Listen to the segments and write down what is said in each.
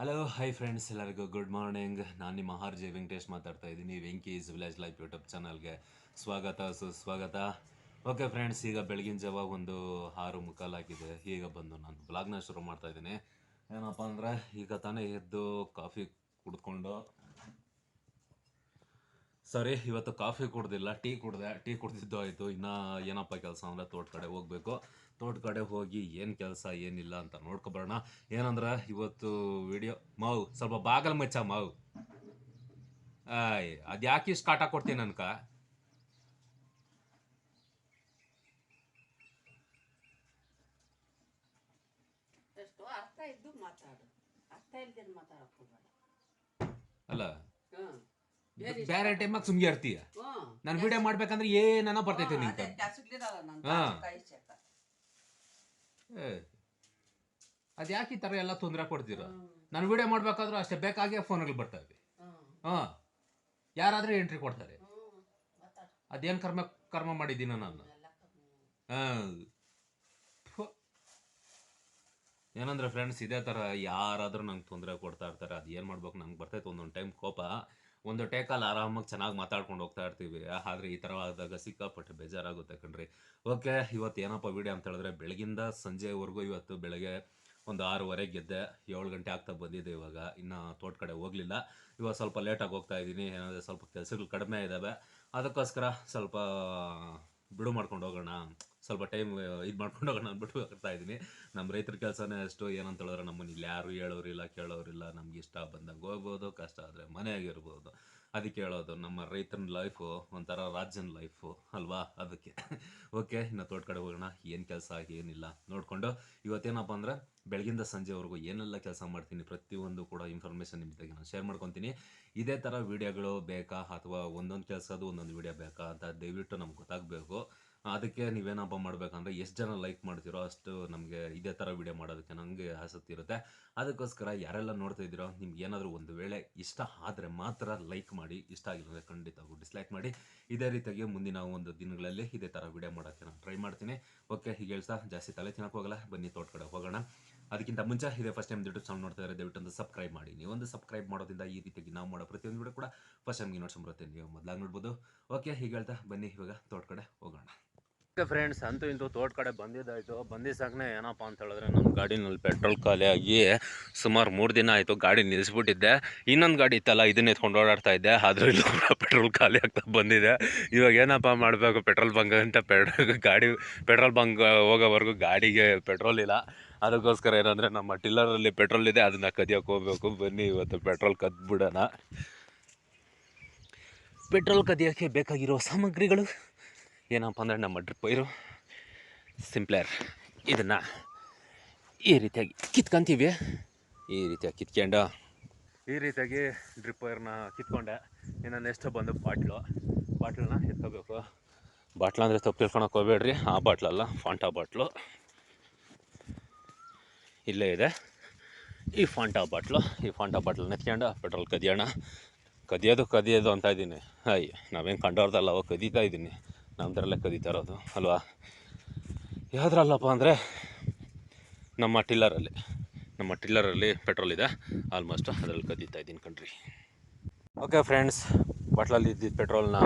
Hello hi friends ಎಲ್ಲರಿಗೂ good morning ನಾನು ನಿಮ್ಮ ಆರ್ ಜೆ ವೆಂಕಟೇಶ್ ಮಾತಾಡ್ತಾ ಇದ್ದೀನಿ ವೆಂಕೀಸ್ ವಿಲೇಜ್ ಲೈಫ್ ಯೂಟ್ಯೂಬ್ ಚಾನಲ್ಗೆ ಸ್ವಾಗತ, ಸುಸ್ವಾಗತ. ಓಕೆ ಫ್ರೆಂಡ್ಸ್ ಈಗ ಬೆಳಗಿನ ಜಾವ ಒಂದು ಆರು ಮುಕ್ಕಾಲಾಗಿದೆ. ಈಗ ಬಂದು ನಾನು ಬ್ಲಾಗ್ನ ಶುರು ಮಾಡ್ತಾ ಇದ್ದೀನಿ. ಏನಪ್ಪ ಅಂದರೆ, ಈಗ ತಾನೇ ಎದ್ದು ಕಾಫಿ ಕುಡ್ಕೊಂಡು ಸಾರಿ, ಇವತ್ತು ಕಾಫಿ ಕುಡ್ದಿಲ್ಲ, ಟೀ ಕುಡ್ದೆ, ಟೀ ಕುಡ್ದಿದ್ದು ಆಯಿತು. ಇನ್ನೂ ಏನಪ್ಪ ಕೆಲಸ ಅಂದರೆ ತೋಟ ಕಡೆ ಹೋಗಬೇಕು. ತೋಟ ಕಡೆ ಹೋಗಿ ಏನು ಕೆಲಸ, ಏನಿಲ್ಲ ಅಂತ ನೋಡ್ಕೊಬರೋಣ ಏನಂದ್ರೆ ಇವತ್ತು ವಿಡಿಯೋ ಮಾವು, ಸ್ವಲ್ಪ ಬಾಗಲ್ ಮಚ್ಚ ಮಾವು. ಆಯ್, ಅದು ಯಾಕೆ ಇಷ್ಟು ಕಾಟ ಕೊಡ್ತೀನಿ ನನ್ಕ ಅರ್ಥ ಇದ್ದು ಮಾತಾಡು. ಅರ್ಥ ಮಾತಾಡಕ್? ಬೇರೆ ಟೈಮಾಗ ಸುಮ್ಗೆ ಇರ್ತೀಯ? ನಾನು ವಿಡಿಯೋ ಮಾಡ್ಬೇಕಂದ್ರೆ ಏನನ ಬರ್ತೈತೆ ನಿಂಗೆ ಅದ್ ಹಾ. ಯಾಕೆ ಈ ಥರ ಎಲ್ಲ ತೊಂದರೆ ಕೊಡ್ತೀರ? ನಾನು ವಿಡಿಯೋ ಮಾಡ್ಬೇಕಾದ್ರೂ ಅಷ್ಟೇ ಬೇಕಾಗಿ ಫೋನ್ಗಳು ಬರ್ತವೆ ಹಾ. ಯಾರಾದರೂ ಎಂಟ್ರಿ ಕೊಡ್ತಾರೆ. ಅದೇನ್ ಕರ್ಮ ಕರ್ಮ ಮಾಡಿದ್ದೀನ ನಾನು. ಹಾಂ. ಏನಂದ್ರೆ ಫ್ರೆಂಡ್ಸ್ ಇದೇ ಥರ ಯಾರಾದರೂ ನಂಗೆ ತೊಂದರೆ ಕೊಡ್ತಾ ಇರ್ತಾರೆ ಅದು ಏನು ಮಾಡ್ಬೇಕು? ನಂಗೆ ಬರ್ತೈತೆ ಒಂದೊಂದು ಟೈಮ್ ಕೋಪ. ಒಂದು ಟೇಕಲ್ಲಿ ಆರಾಮಾಗಿ ಚೆನ್ನಾಗಿ ಮಾತಾಡ್ಕೊಂಡು ಹೋಗ್ತಾ ಇರ್ತೀವಿ. ಆದರೆ ಈ ಥರ ಆದಾಗ ಸಿಕ್ಕಾಪಟ್ಟೆ ಬೇಜಾರಾಗುತ್ತೆ ಕಣ್ರಿ. ಓಕೆ, ಇವತ್ತು ಏನಪ್ಪ ವಿಡಿಯೋ ಅಂತ ಹೇಳಿದ್ರೆ ಬೆಳಗಿಂದ ಸಂಜೆವರೆಗೂ ಇವತ್ತು ಬೆಳಗ್ಗೆ ಒಂದು ಆರೂವರೆಗೆ ಗೆದ್ದೆ, ಏಳು ಗಂಟೆ ಆಗ್ತಾ ಬಂದಿದೆ ಇವಾಗ. ಇನ್ನು ತೋಟ ಕಡೆ ಹೋಗಲಿಲ್ಲ. ಇವಾಗ ಸ್ವಲ್ಪ ಲೇಟಾಗಿ ಹೋಗ್ತಾ ಇದ್ದೀನಿ. ಏನಂದರೆ ಸ್ವಲ್ಪ ಕೆಲಸಗಳು ಕಡಿಮೆ ಇದ್ದಾವೆ ಅದಕ್ಕೋಸ್ಕರ ಸ್ವಲ್ಪ ಬಿಡು ಮಾಡ್ಕೊಂಡು ಹೋಗೋಣ. ಸ್ವಲ್ಪ ಟೈಮ್ ಇದು ಮಾಡ್ಕೊಂಡು ಹೋಗೋಣ ಅಂದ್ಬಿಟ್ಟು ಹೋಗ್ತಾ ಇದ್ದೀನಿ. ನಮ್ಮ ರೈತರ ಕೆಲಸನೇ ಅಷ್ಟು, ಏನಂತ ಹೇಳಿದ್ರೆ ನಮ್ಮ ಇಲ್ಲಿ ಯಾರು ಹೇಳೋರಿಲ್ಲ, ಕೇಳೋರಿಲ್ಲ. ನಮ್ಗೆ ಇಷ್ಟ ಬಂದಂಗೆ ಹೋಗ್ಬೋದು, ಕಷ್ಟ ಆದರೆ ಮನೆಯಾಗಿರ್ಬೋದು. ಅದಕ್ಕೆ ಹೇಳೋದು, ನಮ್ಮ ರೈತನ ಲೈಫು ಒಂಥರ ರಾಜ್ಯನ ಲೈಫು ಅಲ್ವಾ? ಅದಕ್ಕೆ. ಓಕೆ ಇನ್ನು ತೋಟ ಕಡೆ ಹೋಗೋಣ. ಏನು ಕೆಲಸ, ಏನಿಲ್ಲ. ನೋಡಿಕೊಂಡು, ಇವತ್ತೇನಪ್ಪ ಅಂದರೆ ಬೆಳಗಿಂದ ಸಂಜೆವರೆಗೂ ಏನೆಲ್ಲ ಕೆಲಸ ಮಾಡ್ತೀನಿ ಪ್ರತಿಯೊಂದು ಕೂಡ ಇನ್ಫಾರ್ಮೇಷನ್ ನಿಮ್ಮ ಜೊತೆಗೆ ನಾನು ಶೇರ್ ಮಾಡ್ಕೊತೀನಿ. ಇದೇ ಥರ ವೀಡಿಯೋಗಳು ಬೇಕಾ? ಅಥವಾ ಒಂದೊಂದು ಕೆಲಸದ್ದು ಒಂದೊಂದು ವೀಡಿಯೋ ಬೇಕಾ ಅಂತ ದಯವಿಟ್ಟು ನಮ್ಗೆ ಗೊತ್ತಾಗಬೇಕು. ಅದಕ್ಕೆ ನೀವೇನಪ್ಪ ಮಾಡಬೇಕಂದ್ರೆ ಎಷ್ಟು ಜನ ಲೈಕ್ ಮಾಡ್ತೀರೋ ಅಷ್ಟು ನಮಗೆ ಇದೇ ಥರ ವಿಡಿಯೋ ಮಾಡೋದಕ್ಕೆ ನನಗೆ ಆಸಕ್ತಿ ಇರುತ್ತೆ. ಅದಕ್ಕೋಸ್ಕರ ಯಾರೆಲ್ಲ ನೋಡ್ತಾ ಇದ್ದೀರೋ, ನಿಮ್ಗೆ ಏನಾದರೂ ಒಂದು ವೇಳೆ ಇಷ್ಟ ಆದರೆ ಮಾತ್ರ ಲೈಕ್ ಮಾಡಿ, ಇಷ್ಟ ಆಗಿಲ್ಲ ಖಂಡಿತ ಡಿಸ್ಲೈಕ್ ಮಾಡಿ. ಇದೇ ರೀತಿಯಾಗಿ ಮುಂದಿನ ಒಂದು ದಿನಗಳಲ್ಲಿ ಇದೇ ಥರ ವಿಡಿಯೋ ಮಾಡೋಕ್ಕೆ ನಾನು ಟ್ರೈ ಮಾಡ್ತೀನಿ. ಓಕೆ ಹೀಗೆ ಹೇಳ್ತಾ ಜಾಸ್ತಿ ತಲೆ ತಿನ್ನೋಕೆ ಹೋಗಲ್ಲ, ಬನ್ನಿ ತೋಟ ಕಡೆ ಹೋಗೋಣ. ಅದಕ್ಕಿಂತ ಮುಂಚೆ ಇದೇ ಫಸ್ಟ್ ಟೈಮ್ ಯೂಟ್ಯೂಬ್ ಚಾನಲ್ ನೋಡ್ತಾ ಇದ್ದಾರೆ ದಯವಿಟ್ಟು ಒಂದು ಸಬ್ಸ್ಕ್ರೈಬ್ ಮಾಡಿ. ನೀವು ಒಂದು ಸಬ್ಸ್ಕ್ರೈಬ್ ಮಾಡೋದ್ರಿಂದ ಈ ರೀತಿಯಾಗಿ ನಾವು ಮಾಡೋ ಪ್ರತಿಯೊಂದು ವಿಡಿಯೋ ಕೂಡ ಫಸ್ಟ್ ಟೈಮ್ಗೆ ನೋಡ್ಸ್ಕೊಂಬರುತ್ತೆ ನೀವು ಮೊದಲಾಗಿ ನೋಡ್ಬೋದು. ಓಕೆ ಹೀಗೆ ಹೇಳ್ತಾ ಬನ್ನಿ ಇವಾಗ ತೋಟ ಕಡೆ ಹೋಗೋಣ. ಫ್ರೆಂಡ್ಸ್, ಅಂತೂ ಇಂತೂ ತೋಟ ಕಡೆ ಬಂದಿದ್ದಾಯಿತು. ಬಂದಿಸಾಕನೇ ಏನಪ್ಪ ಅಂತ ಹೇಳಿದ್ರೆ ನಮ್ಮ ಗಾಡಿನಲ್ಲಿ ಪೆಟ್ರೋಲ್ ಖಾಲಿ ಆಗಿ ಸುಮಾರು ಮೂರು ದಿನ ಆಯಿತು ಗಾಡಿ ನಿಲ್ಲಿಸ್ಬಿಟ್ಟಿದ್ದೆ ಇನ್ನೊಂದು ಗಾಡಿ ಇತ್ತಲ್ಲ, ಇದನ್ನ ಎತ್ಕೊಂಡು ಓಡಾಡ್ತಾ ಇದ್ದೆ. ಆದರೂ ಇಲ್ಲೂ ಕೂಡ ಪೆಟ್ರೋಲ್ ಖಾಲಿ ಆಗ್ತಾ ಬಂದಿದೆ. ಇವಾಗ ಏನಪ್ಪ ಮಾಡಬೇಕು? ಪೆಟ್ರೋಲ್ ಬಂಕ್ ಅಂತ ಪೆಟ್ರೋಲ್ ಗಾಡಿ, ಪೆಟ್ರೋಲ್ ಬಂಕ್ ಹೋಗೋವರೆಗೂ ಗಾಡಿಗೆ ಪೆಟ್ರೋಲ್ ಇಲ್ಲ. ಅದಕ್ಕೋಸ್ಕರ ಏನಂದರೆ ನಮ್ಮ ಟಿಲ್ಲರಲ್ಲಿ ಪೆಟ್ರೋಲ್ ಇದೆ, ಅದನ್ನು ಕದಿಯೋಕೆ ಹೋಗ್ಬೇಕು. ಬನ್ನಿ, ಇವತ್ತು ಪೆಟ್ರೋಲ್ ಕದ್ಬಿಡೋಣ. ಪೆಟ್ರೋಲ್ ಕದಿಯೋಕ್ಕೆ ಬೇಕಾಗಿರೋ ಸಾಮಗ್ರಿಗಳು ಏನಪ್ಪ ಅಂದರೆ ನಮ್ಮ ಡ್ರಿಪ್ ವೈರು ಸಿಂಪ್ಲರ್ ಇದನ್ನು ಈ ರೀತಿಯಾಗಿ ಕಿತ್ಕೊಂತೀವಿ. ಈ ರೀತಿಯಾಗಿ ಕಿತ್ಕೊಂಡು ಈ ರೀತಿಯಾಗಿ ಡ್ರಿಪ್ ವೈರ್ನ ಕಿತ್ಕೊಂಡೆ. ಇನ್ನು ನೆಕ್ಸ್ಟ್ ಬಂದು ಬಾಟ್ಲು ಬಾಟ್ಲನ್ನ ಎತ್ಕೋಬೇಕು. ಬಾಟ್ಲು ಅಂದರೆ ತಪ್ಪು ತಿಳ್ಕೊಳಕ್ಕೆ ಹೋಗ್ಬೇಡ್ರಿ. ಆ ಬಾಟ್ಲಲ್ಲ ಫಾಂಟಾ ಬಾಟ್ಲು ಇಲ್ಲೇ ಇದೆ. ಈ ಫಾಂಟಾ ಬಾಟ್ಲು ಈ ಫಾಂಟಾ ಬಾಟ್ಲನ್ನ ಎತ್ಕೊಂಡು ಪೆಟ್ರೋಲ್ ಕದಿಯೋಣ. ಕದಿಯೋದು ಕದಿಯೋದು ಅಂತ ಇದ್ದೀನಿ. ಅಯ್ಯ, ನಾವೇನು ಕಂಡವ್ರದಲ್ಲ ಅವಾಗ ಕದೀತಾ ಇದ್ದೀನಿ. ನಮ್ಮದ್ರಲ್ಲೇ ಕದೀತಾ ಇರೋದು ಅಲ್ವಾ? ಯಾವುದ್ರಲ್ಲಪ್ಪ ಅಂದರೆ ನಮ್ಮ ಟಿಲ್ಲರಲ್ಲಿ ನಮ್ಮ ಟಿಲ್ಲರಲ್ಲಿ ಪೆಟ್ರೋಲ್ ಇದೆ, ಆಲ್ಮೋಸ್ಟ್ ಅದರಲ್ಲಿ ಕದೀತಾ ಇದ್ದೀನಿ ಕಣ್ರಿ. ಓಕೆ ಫ್ರೆಂಡ್ಸ್ ಬಾಟ್ಲಲ್ಲಿ ಇದ್ದಿದ್ದ ಪೆಟ್ರೋಲ್ನ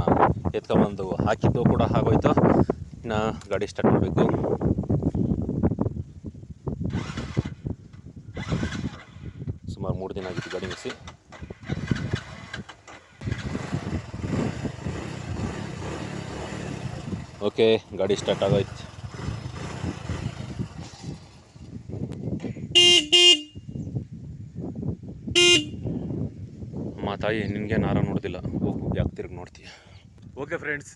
ಎತ್ಕೊಂಬಂದು ಹಾಕಿದ್ದು ಕೂಡ ಆಗೋಯ್ತು. ಇನ್ನು ಗಾಡಿ ಸ್ಟಾರ್ಟ್ ಮಾಡಬೇಕು. ಸುಮಾರು ಮೂರು ದಿನ ಆಗಿತ್ತು ಗಾಡಿ ನಿಲ್ಲಿಸಿ ಓಕೆ, ಗಾಡಿ ಸ್ಟಾರ್ಟ್ ಆಗೋಯ್ತು. ಮಾತಾಯಿ ತಾಯಿ, ನಿನಗೆ ನಾರ ನೋಡ್ದಿಲ್ಲ. ಹೋಗು, ಯಾಕೆ ತಿರುಗಿ ನೋಡ್ತೀಯ? ಓಕೆ ಫ್ರೆಂಡ್ಸ್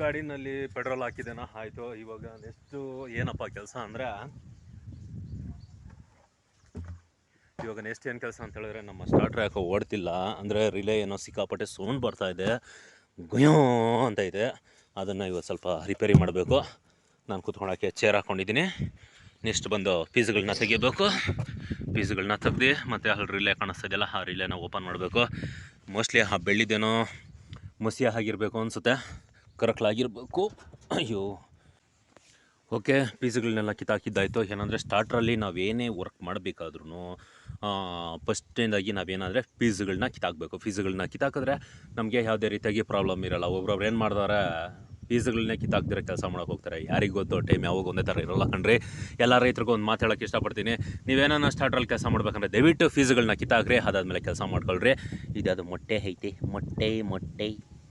ಗಾಡಿನಲ್ಲಿ ಪೆಟ್ರೋಲ್ ಹಾಕಿದ್ದೇನ? ಆಯಿತು, ಇವಾಗ ನೆಕ್ಸ್ಟು ಏನಪ್ಪ ಕೆಲಸ ಅಂದರೆ, ಇವಾಗ ನೆಕ್ಸ್ಟ್ ಏನು ಕೆಲಸ ಅಂತ ಹೇಳಿದ್ರೆ, ನಮ್ಮ ಸ್ಟಾರ್ಟ್ರ್ ಯಾಕೋ ಓಡ್ತಿಲ್ಲ, ಅಂದರೆ ರಿಲೇ ಏನೋ ಸಿಕ್ಕಾಪಟ್ಟೆ ಸೌಂಡ್ ಬರ್ತಾ ಇದೆ. ಗುಯೋ ಅಂತ ಇದೆ. ಅದನ್ನು ಇವತ್ತು ಸ್ವಲ್ಪ ರಿಪೇರಿ ಮಾಡಬೇಕು. ನಾನು ಕೂತ್ಕೊಳಕ್ಕೆ ಚೇರ್ ಹಾಕ್ಕೊಂಡಿದ್ದೀನಿ. ನೆಕ್ಸ್ಟ್ ಬಂದು ಪೀಸ್ಗಳನ್ನ ತೆಗಿಬೇಕು. ಪೀಸ್ಗಳನ್ನ ತೆಗ್ದು ಮತ್ತು ಅಲ್ಲಿ ರಿಲೇ ಕಾಣಿಸ್ತಿದೆಯಲ್ಲ ಆ ರಿಲೇನ ಓಪನ್ ಮಾಡಬೇಕು. ಮೋಸ್ಟ್ಲಿ ಆ ಬೆಳ್ಳಿದೇನೋ ಮಸಿ ಆಗಿರಬೇಕು ಅನಿಸುತ್ತೆ. ಕರಕಲಾಗಿರಬೇಕು. ಅಯ್ಯೋ. ಓಕೆ ಪೀಸ್ಗಳನ್ನೆಲ್ಲ ಕಿತ್ತಾಕಿದ್ದಾಯಿತು. ಏನಂದರೆ ಸ್ಟಾರ್ಟ್ರಲ್ಲಿ ನಾವೇನೇ ವರ್ಕ್ ಮಾಡಬೇಕಾದ್ರೂ ಫಸ್ಟಿಂದಾಗಿ ನಾವೇನಾದರೆ ಪೀಸ್ಗಳನ್ನ ಕಿತ್ತಾಕಬೇಕು. ಪೀಸ್ಗಳನ್ನ ಕಿತ್ತಾಕಿದ್ರೆ ನಮಗೆ ಯಾವುದೇ ರೀತಿಯಾಗಿ ಪ್ರಾಬ್ಲಮ್ ಇರಲ್ಲ. ಒಬ್ರೊಬ್ರು ಏನು ಮಾಡ್ತಾರೆ? ಪೀಸ್ಗಳನ್ನೇ ಕಿತ್ತಾಕ್ತಿರೋ ಕೆಲಸ ಮಾಡೋಕೆ ಹೋಗ್ತಾರೆ. ಯಾರಿಗೆ ಗೊತ್ತು ಟೈಮ್ ಯಾವಾಗ ಒಂದೇ ಥರ ಇರೋಲ್ಲ ಕಣ್ರಿ. ಎಲ್ಲ ರೈತರಿಗೂ ಒಂದು ಮಾತು ಇಷ್ಟಪಡ್ತೀನಿ. ನೀವೇನೋ ಸ್ಟಾರ್ಟ್ರಲ್ಲಿ ಕೆಲಸ ಮಾಡ್ಬೇಕಂದ್ರೆ ದಯವಿಟ್ಟು ಫೀಸ್ಗಳನ್ನ ಕಿತ್ತಾಕ್ರಿ, ಅದಾದಮೇಲೆ ಕೆಲಸ ಮಾಡ್ಕೊಳ್ರಿ. ಅದು ಮೊಟ್ಟೆ ಐತಿ, ಮೊಟ್ಟೆ ಮೊಟ್ಟೆ,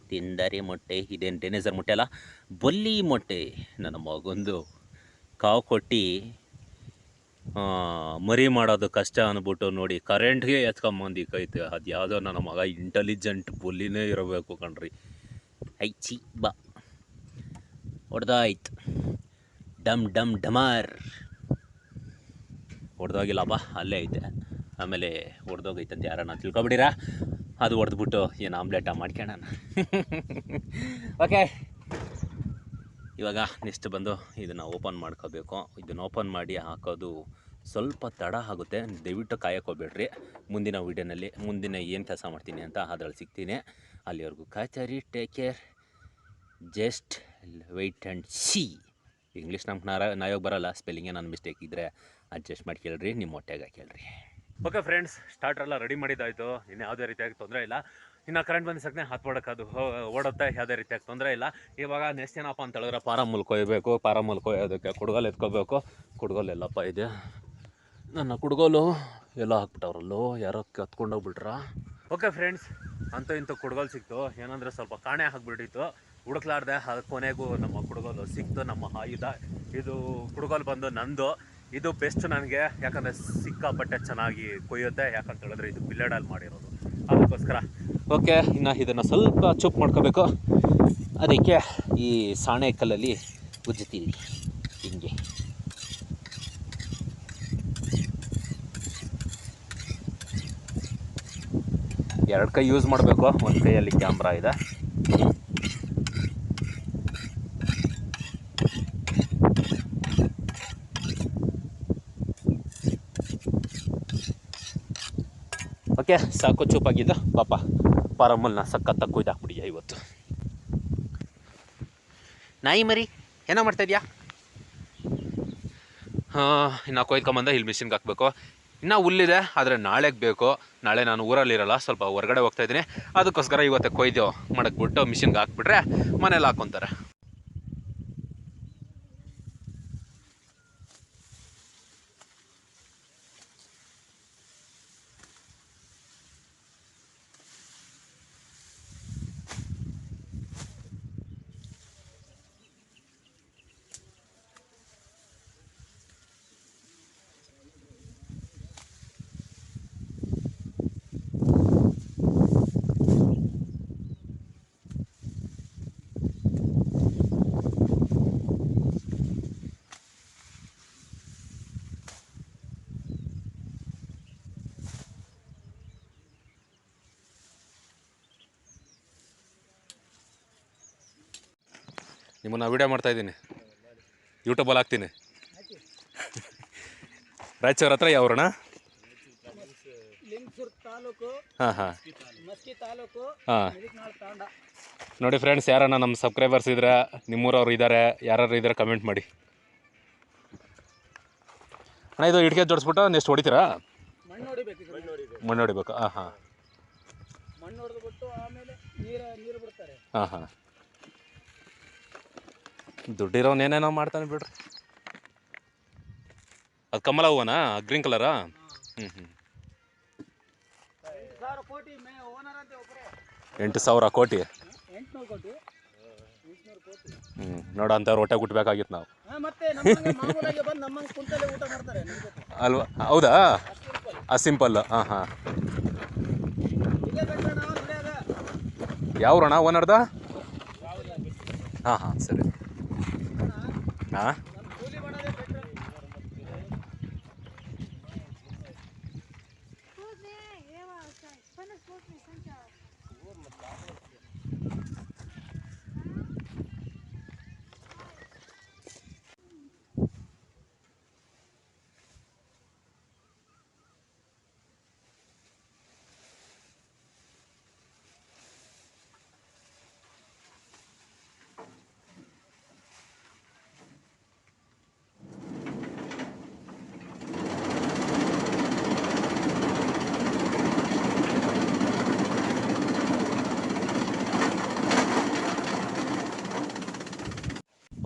ತಿಂದರೆ ಮೊಟ್ಟೆ, ಇದೇನು ಡೆನೇಸರ್ ಮೊಟ್ಟೆ ಅಲ್ಲ? ಬೊಲ್ಲಿ ಮೊಟ್ಟೆ. ನನ್ನ ಮಗೊಂದು ಕಾವು ಕೊಟ್ಟು ಮರಿ ಮಾಡೋದು ಕಷ್ಟ ಅಂದ್ಬಿಟ್ಟು ನೋಡಿ ಕರೆಂಟ್ಗೆ ಎತ್ಕೊಂಬಂದು ಕೈತೆ ಅದು ಯಾವುದೋ ನನ್ನ ಮಗ ಇಂಟೆಲಿಜೆಂಟ್ ಬೊಲ್ಲಿನೇ ಇರಬೇಕು ಕಣ್ರಿ. ಐ ಚಿ ಬಾ. ಹೊಡೆದಾಯ್ತು. ಡಮ್ ಡಮ್, ಡಮಾರ್. ಹೊಡೆದೋಗಿಲ್ಲಪ್ಪ, ಅಲ್ಲೇ ಐತೆ. ಆಮೇಲೆ ಹೊಡೆದೋಗೈತಂತ ಯಾರನ್ನ ತಿಳ್ಕೊಬಿಡಿರಾ? ಅದು ಹೊಡೆದ್ಬಿಟ್ಟು ಏನು ಆಮ್ಲೆಟ ಮಾಡ್ಕೊಳ್ಳೋಣ ಓಕೆ ಇವಾಗ ನೆಕ್ಸ್ಟ್ ಬಂದು ಇದನ್ನು ಓಪನ್ ಮಾಡ್ಕೋಬೇಕು. ಇದನ್ನು ಓಪನ್ ಮಾಡಿ ಹಾಕೋದು ಸ್ವಲ್ಪ ತಡ ಆಗುತ್ತೆ. ದಯವಿಟ್ಟು ಕಾಯಕ್ಕೋಗ್ಬೇಡ್ರಿ ಮುಂದಿನ ವೀಡಿಯೋನಲ್ಲಿ ಮುಂದಿನ ಏನು ಕೆಲಸ ಮಾಡ್ತೀನಿ ಅಂತ ಅದ್ರಲ್ಲಿ ಸಿಗ್ತೀನಿ. ಅಲ್ಲಿವರೆಗೂ ಕಾಯ್ತಾರಿ take care just wait and see English ನಮ್ಗೆ ನಾರ ನಾಯೋಗ ಬರಲ್ಲ. ಸ್ಪೆಲ್ಲಿಂಗ್ ನನ್ನ ಮಿಸ್ಟೇಕ್ ಇದ್ದರೆ ಅಡ್ಜಸ್ಟ್ ಮಾಡಿ ಕೇಳ್ರಿ ನಿಮ್ಮ ಹೊಟ್ಟೆಗೆ ಕೇಳ್ರಿ ಓಕೆ ಫ್ರೆಂಡ್ಸ್ ಸ್ಟಾರ್ಟ್ರೆಲ್ಲ ರೆಡಿ ಮಾಡಿದ್ದಾಯಿತು. ಇನ್ನು ಯಾವುದೇ ರೀತಿಯಾಗಿ ತೊಂದರೆ ಇಲ್ಲ. ಇನ್ನು ಕರೆಂಟ್ ಬಂದ ಸಕ್ಕನೆ ಮಾಡೋಕೆ ಅದು ಓಡುತ್ತೆ. ಯಾವುದೇ ರೀತಿಯಾಗಿ ತೊಂದರೆ ಇಲ್ಲ. ಇವಾಗ ನೆಕ್ಸ್ಟ್ ಏನಪ್ಪ ಅಂತ ಹೇಳಿದ್ರೆ ಪಾರಮ್ ಮುಲ್ಕೊಯ್ಬೇಕು ಪಾರಮ್ ಪಾರ ಮುಲ್ಕೊಯ್ಯೋದಕ್ಕೆ ಕುಡ್ಗೋಲು ಎತ್ಕೋಬೇಕು. ಕುಡ್ಗೋಲು ಎಲ್ಲಪ್ಪ ಇದೆ. ನನ್ನ ಕುಡ್ಗೋಲು ಎಲ್ಲ ಹಾಕ್ಬಿಟ್ಟವ್ರಲ್ಲೋ ಯಾರೋ ಕತ್ಕೊಂಡೋಗ್ಬಿಟ್ರ ಓಕೆ ಫ್ರೆಂಡ್ಸ್ ಅಂತೂ ಇಂಥ ಕುಡ್ಗೋಲು ಸಿಕ್ತು. ಏನಂದರೆ ಸ್ವಲ್ಪ ಕಾಣೆ ಹಾಕ್ಬಿಟ್ಟಿತ್ತು. ಹುಡುಕ್ಲಾರ್ದೆ ಅದು ಕೊನೆಗೂ ನಮ್ಮ ಕುಡುಗೋಲು ಸಿಕ್ತು, ನಮ್ಮ ಆಯುಧ. ಇದು ಕುಡುಗೋಲು ಬಂದು ನಂದು. ಇದು ಬೆಸ್ಟ್ ನನಗೆ. ಯಾಕಂದರೆ ಸಿಕ್ಕಾಪಟ್ಟೆ ಚೆನ್ನಾಗಿ ಕೊಯ್ಯುತ್ತೆ. ಯಾಕಂತ ಹೇಳಿದ್ರೆ ಇದು ಬಿಲ್ಲೆಡಲ್ಲಿ ಮಾಡಿರೋದು. ಅದಕ್ಕೋಸ್ಕರ. ಓಕೆ ಇನ್ನು ಇದನ್ನು ಸ್ವಲ್ಪ ಚುಪ್ ಮಾಡ್ಕೋಬೇಕು. ಅದಕ್ಕೆ ಈ ಸಾಣೆ ಕಲ್ಲಲ್ಲಿ ಉಜ್ಜುತ್ತೀವಿ ಹಿಂಗೆ. ಎರಡು ಕೈ ಯೂಸ್ ಮಾಡಬೇಕು. ಒಂದು ಕೈಯಲ್ಲಿ ಕ್ಯಾಮ್ರಾ ಇದೆ. ಓಕೆ ಸಾಕು ಚೂಪಾಗಿದ್ದು ಪಾಪ ಪಾರಮ್ಮಲ್ನ ಸಖತ್ತಾಗಿ ಕೊಯ್ದಾಕ್ಬಿಡಿಯ ಇವತ್ತು. ನಾಯಿ ಮರಿ, ಏನೋ ಮಾಡ್ತಾ ಇದೆಯಾ? ಹಾಂ, ಇನ್ನು ಕೊಯ್ಕೊಂಬಂದ ಇಲ್ಲಿ ಮಿಷಿನ್ಗೆ ಹಾಕಬೇಕು. ಇನ್ನೂ ಹುಲ್ಲಿದೆ, ಆದರೆ ನಾಳೆಗೆ ಬೇಕು. ನಾಳೆ ನಾನು ಊರಲ್ಲಿರಲ್ಲ, ಸ್ವಲ್ಪ ಹೊರಗಡೆ ಹೋಗ್ತಾ ಇದ್ದೀನಿ. ಅದಕ್ಕೋಸ್ಕರ ಇವತ್ತೇ ಕೊಯ್ದು ಮಾಡಕ್ಕೆ ಬಿಟ್ಟು ಮಿಷಿನ್ಗೆ ಹಾಕ್ಬಿಟ್ರೆ ಮನೇಲಿ ಹಾಕ್ಕೊತಾರೆ ನಿಮ್ಮನ್ನು ವಿಡಿಯೋ ಮಾಡ್ತಾ ಇದ್ದೀನಿ. ಯೂಟ್ಯೂಬಲ್ಲಿ ಹಾಕ್ತೀನಿ. ರಾಯಚೂರ್ ಹತ್ರ ಯಾವ್ರಣ ಹಾಂ ಹಾಂ. ಹಾಂ. ನೋಡಿ ಫ್ರೆಂಡ್ಸ್ ಯಾರನ್ನ ನಮ್ಮ ಸಬ್ಸ್ಕ್ರೈಬರ್ಸ್ ಇದ್ರೆ ನಿಮ್ಮೂರವ್ರು ಇದ್ದಾರೆ ಯಾರು ಇದ್ದಾರೆ ಕಮೆಂಟ್ ಮಾಡಿ. ಅಣ್ಣ ಇದು ಇಟ್ಕೆ ಜೋಡಿಸ್ಬಿಟ್ಟು ನೆಕ್ಸ್ಟ್ ಹೊಡಿತೀರಾ? ಮಣ್ಣು ಹೊಡಿಬೇಕು ಹಾಂ ಹಾಂ. ಮಣ್ಣು ಹೊಡೆದು ಬಿಟ್ಟು ಆಮೇಲೆ ನೀರು ನೀರು ಬಿಡ್ತಾರೆ. ಹಾಂ ಹಾಂ. ದುಡ್ಡಿರೋನ್ ಏನೇನೋ ಮಾಡ್ತಾನೆ ಬಿಡ್ರಿ. ಅದು ಕಮಲ ಹೂವನಾ? ಗ್ರೀನ್ ಕಲರಾ? ಹ್ಞೂ ಹ್ಞೂ ಎಂಟು ಸಾವಿರ ಕೋಟಿ. ಅಂತ ಕುಟ್ಬೇಕಾಗಿತ್ತು ಹ್ಞೂ ನೋಡ ಅಂಥವ್ರು ಹೊಟ್ಟೆ ಗುಟ್ಬೇಕಾಗಿತ್ತು ನಾವು. ಅಲ್ವಾ? ಹೌದಾ? ಆ ಸಿಂಪಲ್ ಹಾಂ ಹಾಂ. ಯಾವ್ರಣ ಓನರ್ದ ಹಾಂ ಹಾಂ, ಸರಿ. ಹಾಂ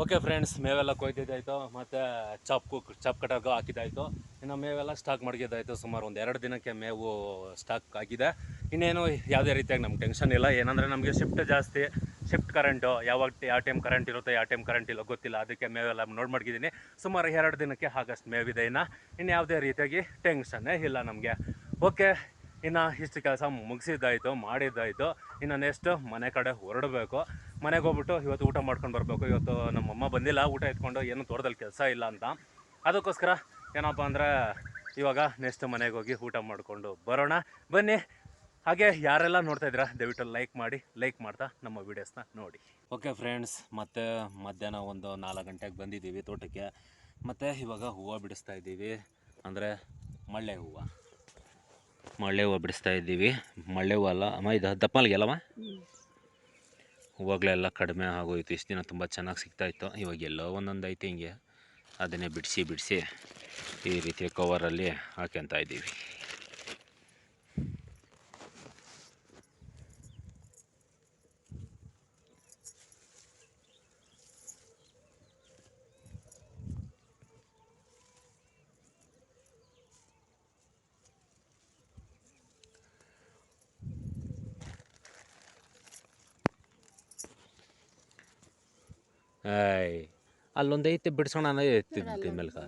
ಓಕೆ ಫ್ರೆಂಡ್ಸ್ ಮೇವೆಲ್ಲ ಕೊಯ್ದಿದ್ದಾಯಿತು, ಮತ್ತು ಚಾಪ್ ಕುಕ್, ಚಾಪ್ ಕಟರ್ಗೂ ಹಾಕಿದ್ದಾಯಿತು. ಇನ್ನು ಮೇವೆಲ್ಲ ಸ್ಟಾಕ್ ಮಡಗಿದ್ದಾಯ್ತು, ಸುಮಾರು ಒಂದು ಎರಡು ದಿನಕ್ಕೆ ಮೇವು ಸ್ಟಾಕ್ ಆಗಿದೆ. ಇನ್ನೇನು ಯಾವುದೇ ರೀತಿಯಾಗಿ ನಮ್ಗೆ ಟೆನ್ಷನ್ ಇಲ್ಲ. ಏನಂದರೆ ನಮಗೆ ಶಿಫ್ಟ್ ಜಾಸ್ತಿ ಶಿಫ್ಟ್ ಕರೆಂಟು ಯಾವಾಗ ಯಾವ ಟೈಮ್ ಕರೆಂಟ್ ಇರುತ್ತೆ, ಯಾವ ಟೈಮ್ ಕರೆಂಟ್ ಇಲ್ಲ ಗೊತ್ತಿಲ್ಲ. ಅದಕ್ಕೆ ಮೇವೆಲ್ಲ ನೋಡಿ ಮಡಗಿದ್ದೀನಿ. ಸುಮಾರು ಎರಡು ದಿನಕ್ಕೆ ಆಗಷ್ಟು ಮೇವಿದೆ ಇನ್ನು. ಇನ್ನು ಯಾವುದೇ ರೀತಿಯಾಗಿ ಟೆನ್ಷನ್ನೇ ಇಲ್ಲ ನಮಗೆ. ಓಕೆ ಇನ್ನು ಇಷ್ಟು ಕೆಲಸ ಮುಗಿಸಿದ್ದಾಯಿತು, ಮಾಡಿದ್ದಾಯಿತು. ಇನ್ನು ನೆಕ್ಸ್ಟ್ ಮನೆ ಕಡೆ ಹೊರಡಬೇಕು. ಮನೆಗೆ ಹೋಗ್ಬಿಟ್ಟು ಇವತ್ತು ಊಟ ಮಾಡ್ಕೊಂಡು ಬರಬೇಕು. ಇವತ್ತು ನಮ್ಮಮ್ಮ ಬಂದಿಲ್ಲ. ಊಟ ಎತ್ಕೊಂಡು ಏನು ತೋಟದಲ್ಲಿ ಕೆಲಸ ಇಲ್ಲ ಅಂತ. ಅದಕ್ಕೋಸ್ಕರ ಏನಪ್ಪ ಅಂದರೆ ಇವಾಗ ನೆಕ್ಸ್ಟ್ ಮನೆಗೆ ಹೋಗಿ ಊಟ ಮಾಡಿಕೊಂಡು ಬರೋಣ. ಬನ್ನಿ. ಹಾಗೆ ಯಾರೆಲ್ಲ ನೋಡ್ತಾ ಇದ್ದೀರಾ ದಯವಿಟ್ಟು ಲೈಕ್ ಮಾಡಿ ಲೈಕ್ ಮಾಡ್ತಾ ನಮ್ಮ ವೀಡಿಯೋಸ್ನ ನೋಡಿ. ಓಕೆ ಫ್ರೆಂಡ್ಸ್ ಮತ್ತೆ ಮಧ್ಯಾಹ್ನ ಒಂದು ನಾಲ್ಕು ಗಂಟೆಗೆ ಬಂದಿದ್ದೀವಿ ತೋಟಕ್ಕೆ. ಮತ್ತು ಇವಾಗ ಹೂವು ಬಿಡಿಸ್ತಾ ಇದ್ದೀವಿ. ಅಂದರೆ ಮಳ್ಳೆ ಹೂವು. ಮಳ್ಳೆ ಹೂವು ಬಿಡಿಸ್ತಾ ಇದ್ದೀವಿ. ಮಳ್ಳೆ ಹೂವು ಅಲ್ಲ ಅಮ್ಮ ಇದು ದಪ್ಪಲ್ಗೆ ಅಲ್ಲಮ್ಮ ಹೂವುಗಳೆಲ್ಲ ಕಡಿಮೆ ಆಗೋಯ್ತು, ಇಷ್ಟು ದಿನ ತುಂಬ ಚೆನ್ನಾಗಿ ಸಿಗ್ತಾಯಿತ್ತು. ಇವಾಗ ಎಲ್ಲೋ ಒಂದೊಂದು ಐತೆ ಹಿಂಗೆ. ಅದನ್ನೇ ಬಿಡಿಸಿ ಬಿಡಿಸಿ ಈ ರೀತಿ ಕವರಲ್ಲಿ ಹಾಕ್ಯಂತ ಇದ್ದೀವಿ. ಆಯ್ ಅಲ್ಲೊಂದು ಬಿಡ್ಸೋಣ ಎತ್ತಿದ್ದ ಮೇಲ್ಕ.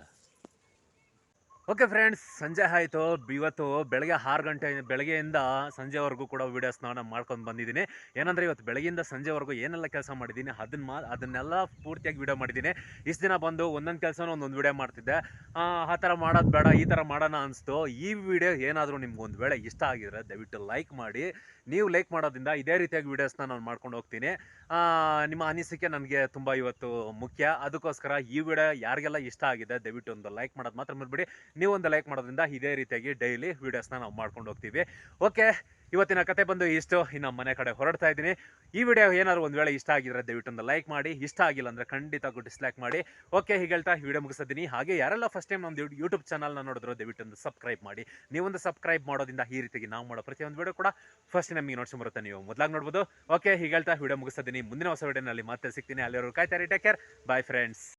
ಓಕೆ ಫ್ರೆಂಡ್ಸ್ ಸಂಜೆ ಆಯಿತು. ಇವತ್ತು ಬೆಳಗ್ಗೆ ಆರು ಗಂಟೆ ಬೆಳಗ್ಗೆಯಿಂದ ಸಂಜೆವರೆಗೂ ಕೂಡ ವೀಡಿಯೋಸ್ನ ನಾನು ಮಾಡ್ಕೊಂಡು ಬಂದಿದ್ದೀನಿ. ಏನಂದರೆ ಇವತ್ತು ಬೆಳಗ್ಗೆಯಿಂದ ಸಂಜೆವರೆಗೂ ಏನೆಲ್ಲ ಕೆಲಸ ಮಾಡಿದ್ದೀನಿ ಅದನ್ನ ಮಾ ಅದನ್ನೆಲ್ಲ ಪೂರ್ತಿಯಾಗಿ ವೀಡಿಯೋ ಮಾಡಿದ್ದೀನಿ. ಇಷ್ಟು ದಿನ ಬಂದು ಒಂದೊಂದು ಕೆಲಸನೂ ಒಂದೊಂದು ವೀಡಿಯೋ ಮಾಡ್ತಿದ್ದೆ. ಆ ಆ ಥರ ಮಾಡೋದು ಬೇಡ ಈ ಥರ ಮಾಡೋಣ ಅನಿಸ್ತು. ಈ ವಿಡಿಯೋ ಏನಾದರೂ ನಿಮ್ಗೆ ಒಂದು ವೇಳೆ ಇಷ್ಟ ಆಗಿದ್ರೆ ದಯವಿಟ್ಟು ಲೈಕ್ ಮಾಡಿ. ನೀವು ಲೈಕ್ ಮಾಡೋದ್ರಿಂದ ಇದೇ ರೀತಿಯಾಗಿ ವೀಡಿಯೋಸ್ನ ನಾನು ಮಾಡ್ಕೊಂಡು ಹೋಗ್ತೀನಿ. ನಿಮ್ಮ ಅನಿಸಿಕೆ ನನಗೆ ತುಂಬ ಇವತ್ತು ಮುಖ್ಯ. ಅದಕ್ಕೋಸ್ಕರ ಈ ವಿಡಿಯೋ ಯಾರಿಗೆಲ್ಲ ಇಷ್ಟ ಆಗಿದೆ ದಯವಿಟ್ಟು ಒಂದು ಲೈಕ್ ಮಾಡೋದು ಮಾತ್ರ ಮರ್ಬಿಡಿ. ನೀವೊಂದು ಲೈಕ್ ಮಾಡೋದ್ರಿಂದ ಇದೇ ರೀತಿಯಾಗಿ ಡೈಲಿ ವೀಡಿಯೋಸ್ನ ನಾವು ಮಾಡ್ಕೊಂಡು ಹೋಗ್ತೀವಿ. ಓಕೆ ಇವತ್ತಿನ ಕತೆ ಬಂದು ಇಷ್ಟು. ಇನ್ನು ಮನೆ ಕಡೆ ಹೊರಡ್ತಾ ಇದ್ದೀನಿ. ಈ ವಿಡಿಯೋ ಏನಾದ್ರು ಒಂದು ವೇಳೆ ಇಷ್ಟ ಆಗಿದ್ರೆ ದಯವಿಟ್ಟು ಒಂದು ಲೈಕ್ ಮಾಡಿ. ಇಷ್ಟ ಆಗಿಲ್ಲ ಅಂದರೆ ಖಂಡಿತ ಡಿಸ್ಲೈಕ್ ಮಾಡಿ. ಓಕೆ, ಹೀಗೆ ಹೇಳ್ತಾ ವಿಡಿಯೋ ಮುಗಿಸಿದ್ದೀನಿ ಹಾಗೆ ಯಾರೆಲ್ಲ ಫಸ್ಟ್ ಟೈಮ್ ನಮ್ಮದು ಯೂಟ್ಯೂಬ್ ಚಾನಲ್ನ ನೋಡಿದ್ರು ದಯವಿಟ್ಟು ಒಂದು ಸಬ್ಸ್ಕ್ರೈಬ್ ಮಾಡಿ. ನೀವೊಂದು ಸಬ್ಸ್ಕ್ರೈಬ್ ಮಾಡೋದಿಂದ ಈ ರೀತಿಗೆ ನಾವು ಮಾಡೋ ಪ್ರತಿಯೊಂದು ವಿಡಿಯೋ ಕೂಡ ಫಸ್ಟ್ ನಮಗೆ ನೋಡ್ಸಿ ಬರುತ್ತೆ. ನೀವು ಮೊದಲಾಗಿ ನೋಡ್ಬೋದು. ಓಕೆ, ಹೀಗೆ ಹೇಳ್ತಾ ವಿಡಿಯೋ ಮುಗಿಸ್ತೀನಿ ಮುಂದಿನ ಹೊಸ ವಿಡಿಯೋನಲ್ಲಿ ಮತ್ತೆ ಸಿಗ್ತೀನಿ. ಅಲ್ಲಿವರೆಗೂ ಕಾಯ್ತಾರೆ ಟೇಕ್ ಕೇರ್ ಬಾಯ್ ಫ್ರೆಂಡ್ಸ್